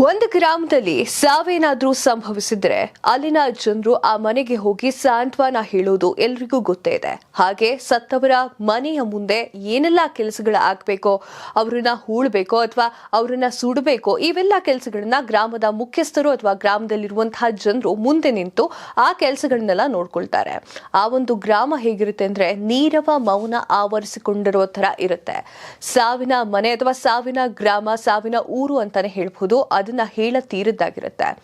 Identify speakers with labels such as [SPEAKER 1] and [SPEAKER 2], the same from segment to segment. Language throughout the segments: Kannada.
[SPEAKER 1] ಒಂದು ಗ್ರಾಮದಲ್ಲಿ ಸಾವೇನಾದ್ರೂ ಸಂಭವಿಸಿದ್ರೆ ಅಲ್ಲಿನ ಜನರು ಆ ಮನೆಗೆ ಹೋಗಿ ಸಾಂತ್ವನ ಹೇಳೋದು ಎಲ್ರಿಗೂ ಗೊತ್ತೇ ಇದೆ. ಹಾಗೆ ಸತ್ತವರ ಮನೆಯ ಮುಂದೆ ಏನೆಲ್ಲ ಕೆಲಸಗಳು ಆಗ್ಬೇಕೋ, ಅವ್ರನ್ನ ಹೂಳ್ಬೇಕೋ ಅಥವಾ ಅವ್ರನ್ನ ಸುಡಬೇಕೋ, ಇವೆಲ್ಲ ಕೆಲಸಗಳನ್ನ ಗ್ರಾಮದ ಮುಖ್ಯಸ್ಥರು ಅಥವಾ ಗ್ರಾಮದಲ್ಲಿರುವಂತಹ ಜನರು ಮುಂದೆ ನಿಂತು ಆ ಕೆಲಸಗಳನ್ನೆಲ್ಲ ನೋಡ್ಕೊಳ್ತಾರೆ. ಆ ಒಂದು ಗ್ರಾಮ ಹೇಗಿರುತ್ತೆ ಅಂದ್ರೆ ನೀರವ ಮೌನ ಆವರಿಸಿಕೊಂಡಿರೋ ತರ ಇರುತ್ತೆ. ಸಾವಿನ ಮನೆ ಅಥವಾ ಸಾವಿನ ಗ್ರಾಮ, ಸಾವಿನ ಊರು ಅಂತಾನೆ ಹೇಳ್ಬಹುದು ಅದನ್ನ ಹೇಳ ತೀರದ್ದಾಗಿರುತ್ತೆ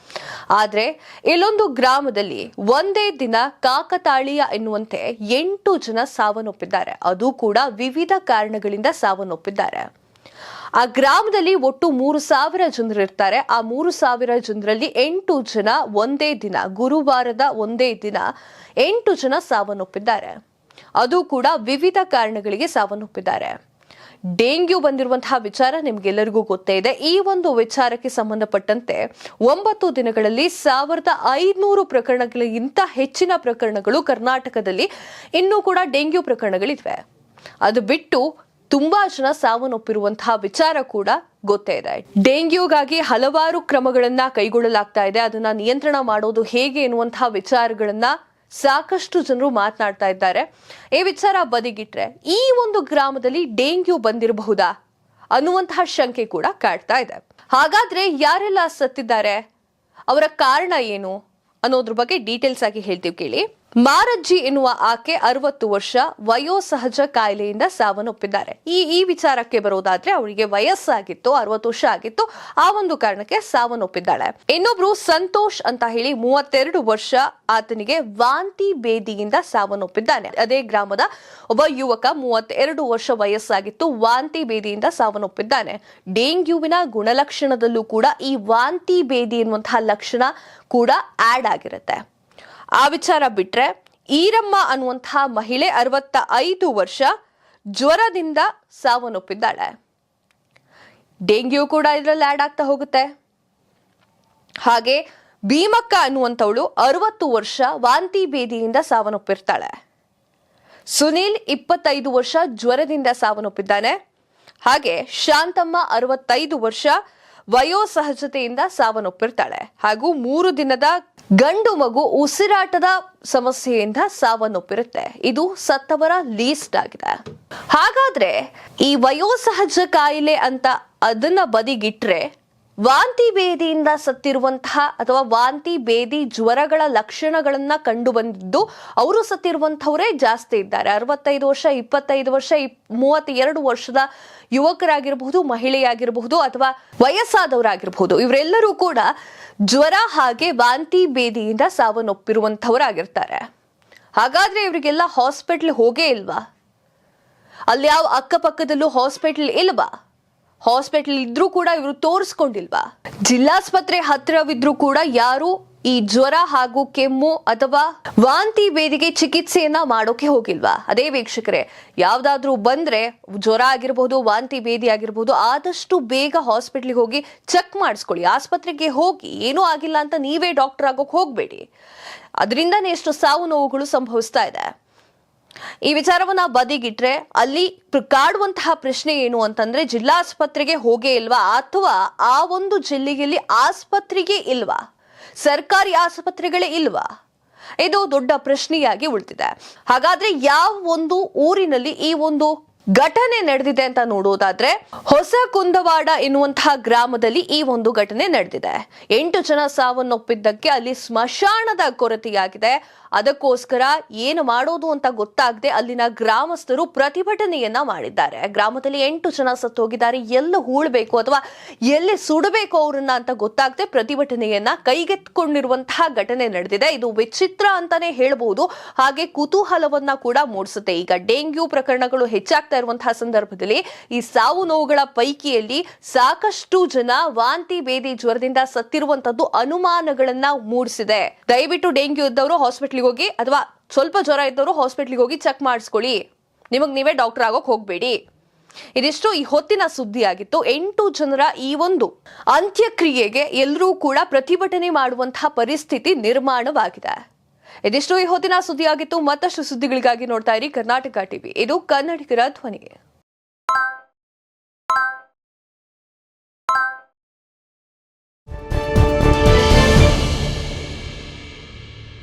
[SPEAKER 1] ಆದ್ರೆ ಇಲ್ಲೊಂದು ಗ್ರಾಮದಲ್ಲಿ ಒಂದೇ ದಿನ ಕಾಕತಾಳೀಯ ಎನ್ನುವಂತೆ ಎಂಟು ಜನ ಸಾವನ್ನಪ್ಪಿದ್ದಾರೆ. ಅದು ಕೂಡ ವಿವಿಧ ಕಾರಣಗಳಿಂದ ಸಾವನ್ನೊಪ್ಪಿದ್ದಾರೆ. ಆ ಗ್ರಾಮದಲ್ಲಿ ಒಟ್ಟು ಮೂರು ಸಾವಿರ ಜನರು ಇರ್ತಾರೆ. ಆ ಮೂರು ಸಾವಿರ ಜನರಲ್ಲಿ ಎಂಟು ಜನ ಒಂದೇ ದಿನ, ಗುರುವಾರದ ಒಂದೇ ದಿನ ಎಂಟು ಜನ ಸಾವನ್ನೊಪ್ಪಿದ್ದಾರೆ. ಅದು ಕೂಡ ವಿವಿಧ ಕಾರಣಗಳಿಗೆ ಸಾವನ್ನಪ್ಪಿದ್ದಾರೆ. ಡೆಂಗ್ಯೂ ಬಂದಿರುವಂತಹ ವಿಚಾರ ನಿಮ್ಗೆಲ್ಲರಿಗೂ ಗೊತ್ತೇ ಇದೆ. ಈ ಒಂದು ವಿಚಾರಕ್ಕೆ ಸಂಬಂಧಪಟ್ಟಂತೆ ಒಂಬತ್ತು ದಿನಗಳಲ್ಲಿ ಸಾವಿರದ ಐನೂರು ಪ್ರಕರಣಗಳಿಗಿಂತ ಹೆಚ್ಚಿನ ಪ್ರಕರಣಗಳು ಕರ್ನಾಟಕದಲ್ಲಿ ಇನ್ನೂ ಕೂಡ ಡೆಂಗ್ಯೂ ಪ್ರಕರಣಗಳಿವೆ ಅದು ಬಿಟ್ಟು ತುಂಬಾ ಜನ ಸಾವನ್ನಪ್ಪಿರುವಂತಹ ವಿಚಾರ ಕೂಡ ಗೊತ್ತೇ ಇದೆ. ಡೆಂಗ್ಯೂಗಾಗಿ ಹಲವಾರು ಕ್ರಮಗಳನ್ನ ಕೈಗೊಳ್ಳಲಾಗ್ತಾ ಇದೆ. ಅದನ್ನ ನಿಯಂತ್ರಣ ಮಾಡೋದು ಹೇಗೆ ಎನ್ನುವಂತಹ ವಿಚಾರಗಳನ್ನ ಸಾಕಷ್ಟು ಜನರು ಮಾತನಾಡ್ತಾ ಇದ್ದಾರೆ. ಈ ವಿಚಾರ ಬದಿಗಿಟ್ರೆ, ಈ ಒಂದು ಗ್ರಾಮದಲ್ಲಿ ಡೆಂಗ್ಯೂ ಬಂದಿರಬಹುದಾ? ಅನ್ನುವಂತಹ ಶಂಕೆ ಕೂಡ ಕಾಡ್ತಾ ಇದೆ. ಹಾಗಾದ್ರೆ ಯಾರೆಲ್ಲ ಸತ್ತಿದ್ದಾರೆ? ಅವರ ಕಾರಣ ಏನು? ಅನ್ನೋದ್ರ ಬಗ್ಗೆ ಡೀಟೇಲ್ಸ್ ಆಗಿ ಹೇಳ್ತೀವಿ ಕೇಳಿ. ಮಾರಜ್ಜಿ ಎನ್ನುವ ಆಕೆ ಅರವತ್ತು ವರ್ಷ ವಯೋಸಹಜ ಕಾಯಿಲೆಯಿಂದ ಸಾವನ್ನಪ್ಪಿದ್ದಾರೆ. ಈ ಈ ವಿಚಾರಕ್ಕೆ ಬರೋದಾದ್ರೆ ಅವರಿಗೆ ವಯಸ್ಸಾಗಿತ್ತು, ಅರವತ್ತು ವರ್ಷ ಆಗಿತ್ತು. ಆ ಒಂದು ಕಾರಣಕ್ಕೆ ಸಾವನ್ನಪ್ಪಿದ್ದಾಳೆ. ಇನ್ನೊಬ್ರು ಸಂತೋಷ್ ಅಂತ ಹೇಳಿ ಮೂವತ್ತೆರಡು ವರ್ಷ ಆತನಿಗೆ ವಾಂತಿ ಬೇದಿಯಿಂದ ಸಾವನ್ನಪ್ಪಿದ್ದಾನೆ. ಅದೇ ಗ್ರಾಮದ ಒಬ್ಬ ಯುವಕ ಮೂವತ್ತೆರಡು ವರ್ಷ ವಯಸ್ಸಾಗಿತ್ತು, ವಾಂತಿ ಬೇದಿಯಿಂದ ಸಾವನ್ನಪ್ಪಿದ್ದಾನೆ. ಡೆಂಗ್ಯೂವಿನ ಗುಣಲಕ್ಷಣದಲ್ಲೂ ಕೂಡ ಈ ವಾಂತಿ ಬೇದಿ ಎನ್ನುವಂತಹ ಲಕ್ಷಣ ಕೂಡ ಆಡ್ ಆಗಿರುತ್ತೆ. ಆ ವಿಚಾರ ಬಿಟ್ರೆ ಈರಮ್ಮ ಅನ್ನುವಂತಹ ಮಹಿಳೆ ಅರವತ್ತ ಐದು ವರ್ಷ ಜ್ವರದಿಂದ ಸಾವನ್ನೊಪ್ಪಿದ್ದಾಳೆ. ಡೆಂಗ್ಯೂ ಕೂಡ ಇದರಲ್ಲಿ ಆಡ್ ಆಗ್ತಾ ಹೋಗುತ್ತೆ. ಹಾಗೆ ಭೀಮಕ್ಕ ಅನ್ನುವಂಥವಳು ಅರವತ್ತು ವರ್ಷ ವಾಂತಿ ಭೇದಿಯಿಂದ ಸಾವನ್ನೊಪ್ಪಿರ್ತಾಳೆ. ಸುನೀಲ್ ಇಪ್ಪತ್ತೈದು ವರ್ಷ ಜ್ವರದಿಂದ ಸಾವನ್ನಪ್ಪಿದ್ದಾನೆ. ಹಾಗೆ ಶಾಂತಮ್ಮ ಅರವತ್ತೈದು ವರ್ಷ ವಯೋಸಹಜತೆಯಿಂದ ಸಾವನ್ನೊಪ್ಪಿರ್ತಾಳೆ. ಹಾಗೂ ಮೂರು ದಿನದ ಗಂಡು ಮಗು ಉಸಿರಾಟದ ಸಮಸ್ಯೆಯಿಂದ ಸಾವನ್ನಪ್ಪಿರುತ್ತೆ. ಇದು ಸತ್ತವರ ಲೀಸ್ಟ್ ಆಗಿದೆ. ಹಾಗಾದ್ರೆ ಈ ವಯೋಸಹಜ ಕಾಯಿಲೆ ಅಂತ ಅದನ್ನ ಬದಿಗಿಟ್ರೆ ವಾಂತಿ ಭೇದಿಯಿಂದ ಸತ್ತಿರುವಂತಹ ಅಥವಾ ವಾಂತಿ ಭೇದಿ ಜ್ವರಗಳ ಲಕ್ಷಣಗಳನ್ನ ಕಂಡು ಬಂದಿದ್ದು ಅವರು ಸತ್ತಿರುವಂತವರೇ ಜಾಸ್ತಿ ಇದ್ದಾರೆ. ಅರವತ್ತೈದು ವರ್ಷ, ಇಪ್ಪತ್ತೈದು ವರ್ಷ ಮೂವತ್ತ ಮೂವತ್ತೆರಡು ವರ್ಷದ ಯುವಕರಾಗಿರಬಹುದು, ಮಹಿಳೆಯಾಗಿರಬಹುದು ಅಥವಾ ವಯಸ್ಸಾದವರಾಗಿರಬಹುದು. ಇವರೆಲ್ಲರೂ ಕೂಡ ಜ್ವರ ಹಾಗೆ ವಾಂತಿ ಭೇದಿಯಿಂದ ಸಾವನ್ನಪ್ಪಿರುವಂತವರಾಗಿರ್ತಾರೆ ಹಾಗಾದ್ರೆ ಇವರಿಗೆಲ್ಲ ಹಾಸ್ಪಿಟ್ಲ್ ಹೋಗೇ ಇಲ್ವಾ? ಅಲ್ಲಿ ಯಾವ ಅಕ್ಕಪಕ್ಕದಲ್ಲೂ ಹಾಸ್ಪಿಟ್ಲ್ ಇಲ್ವಾ? ಹಾಸ್ಪಿಟಲ್ ಇದ್ರೂ ಕೂಡ ಇವರು ತೋರಿಸ್ಕೊಂಡಿಲ್ವಾ? ಜಿಲ್ಲಾಸ್ಪತ್ರೆ ಹತ್ತಿರವಿದ್ರೂ ಕೂಡ ಯಾರು ಈ ಜ್ವರ ಹಾಗೂ ಕೆಮ್ಮು ಅಥವಾ ವಾಂತಿ ಬೇದಿಗೆ ಚಿಕಿತ್ಸೆಯನ್ನ ಮಾಡೋಕೆ ಹೋಗಿಲ್ವಾ? ಅದೇ ವೀಕ್ಷಕರೇ, ಯಾವ್ದಾದ್ರೂ ಬಂದ್ರೆ ಜ್ವರ ಆಗಿರ್ಬೋದು, ವಾಂತಿ ಬೇದಿ ಆಗಿರ್ಬೋದು, ಆದಷ್ಟು ಬೇಗ ಹಾಸ್ಪಿಟ್ಲಿಗೆ ಹೋಗಿ ಚೆಕ್ ಮಾಡಿಸ್ಕೊಳ್ಳಿ. ಆಸ್ಪತ್ರೆಗೆ ಹೋಗಿ ಏನೂ ಆಗಿಲ್ಲ ಅಂತ ನೀವೇ ಡಾಕ್ಟರ್ ಆಗೋಕೆ ಹೋಗ್ಬೇಡಿ. ಅದರಿಂದನೇ ಎಷ್ಟು ಸಾವು ನೋವುಗಳು ಸಂಭವಿಸ್ತಾ ಇದೆ. ಈ ವಿಚಾರವನ್ನ ಬದಿಗಿಟ್ರೆ ಅಲ್ಲಿ ಕಾಡುವಂತಹ ಪ್ರಶ್ನೆ ಏನು ಅಂತಂದ್ರೆ ಜಿಲ್ಲಾಸ್ಪತ್ರೆಗೆ ಹೋಗೇ ಇಲ್ವಾ ಅಥವಾ ಆ ಒಂದು ಜಿಲ್ಲೆಯಲ್ಲಿ ಆಸ್ಪತ್ರೆಗೆ ಇಲ್ವಾ? ಸರ್ಕಾರಿ ಆಸ್ಪತ್ರೆಗಳೇ ಇಲ್ವಾ? ಇದು ದೊಡ್ಡ ಪ್ರಶ್ನೆಯಾಗಿ ಉಳಿದಿದೆ ಹಾಗಾದ್ರೆ ಯಾವ ಒಂದು ಊರಿನಲ್ಲಿ ಈ ಒಂದು ಘಟನೆ ನಡೆದಿದೆ ಅಂತ ನೋಡೋದಾದ್ರೆ ಹೊಸ ಕುಂದವಾಡ ಎನ್ನುವಂತಹ ಗ್ರಾಮದಲ್ಲಿ ಈ ಒಂದು ಘಟನೆ ನಡೆದಿದೆ. ಎಂಟು ಜನ ಸಾವನ್ನೊಪ್ಪಿದ್ದಕ್ಕೆ ಅಲ್ಲಿ ಸ್ಮಶಾನದ ಕೊರತೆಯಾಗಿದೆ. ಅದಕ್ಕೋಸ್ಕರ ಏನು ಮಾಡೋದು ಅಂತ ಗೊತ್ತಾಗದೆ ಅಲ್ಲಿನ ಗ್ರಾಮಸ್ಥರು ಪ್ರತಿಭಟನೆಯನ್ನ ಮಾಡಿದ್ದಾರೆ. ಗ್ರಾಮದಲ್ಲಿ ಎಂಟು ಜನ ಸತ್ತು ಹೋಗಿದ್ದಾರೆ ಎಲ್ಲಿ ಹೂಳ್ಬೇಕು ಅಥವಾ ಎಲ್ಲಿ ಸುಡಬೇಕು ಅವರನ್ನ ಅಂತ ಗೊತ್ತಾಗದೆ ಪ್ರತಿಭಟನೆಯನ್ನ ಕೈಗೆತ್ತಿಕೊಂಡಿರುವಂತಹ ಘಟನೆ ನಡೆದಿದೆ. ಇದು ವಿಚಿತ್ರ ಅಂತಾನೆ ಹೇಳಬಹುದು ಹಾಗೆ ಕುತೂಹಲವನ್ನ ಕೂಡ ಮೂಡಿಸುತ್ತೆ. ಈಗ ಡೆಂಗ್ಯೂ ಪ್ರಕರಣಗಳು ಹೆಚ್ಚಾಗ್ತಾ ಇರುವಂತಹ ಸಂದರ್ಭದಲ್ಲಿ ಈ ಸಾವು ನೋವುಗಳ ಪೈಕಿಯಲ್ಲಿ ಸಾಕಷ್ಟು ಜನ ವಾಂತಿ ಬೇದಿ ಜ್ವರದಿಂದ ಸತ್ತಿರುವಂತದ್ದು ಅನುಮಾನಗಳನ್ನ ಮೂಡಿಸಿದೆ. ದಯವಿಟ್ಟು ಡೆಂಗ್ಯೂ ಇದ್ದವರು ಹಾಸ್ಪಿಟ್ಲಿಗೆ ಹೋಗಿ ಅಥವಾ ಸ್ವಲ್ಪ ಜ್ವರ ಇದ್ದವರು ಹಾಸ್ಪಿಟ್ಲಿಗೆ ಹೋಗಿ ಚೆಕ್ ಮಾಡಿಸ್ಕೊಳ್ಳಿ. ನಿಮಗ್ ನೀವೇ ಡಾಕ್ಟರ್ ಆಗೋಕ್ ಹೋಗ್ಬೇಡಿ. ಇದಿಷ್ಟು ಈ ಹೊತ್ತಿನ ಸುದ್ದಿಯಾಗಿತ್ತು. ಎಂಟು ಜನರ ಈ ಒಂದು ಅಂತ್ಯಕ್ರಿಯೆಗೆ ಎಲ್ಲರೂ ಕೂಡ ಪ್ರತಿಭಟನೆ ಮಾಡುವಂತಹ ಪರಿಸ್ಥಿತಿ ನಿರ್ಮಾಣವಾಗಿದೆ. ಇದಿಷ್ಟು ಈ ಹೊತ್ತಿನ ಸುದ್ದಿಯಾಗಿತ್ತು. ಮತ್ತಷ್ಟು ಸುದ್ದಿಗಳಿಗಾಗಿ ನೋಡ್ತಾ ಇರಿ ಕರ್ನಾಟಕ ಟಿವಿ. ಇದು ಕನ್ನಡಿಗರ ಧ್ವನಿ.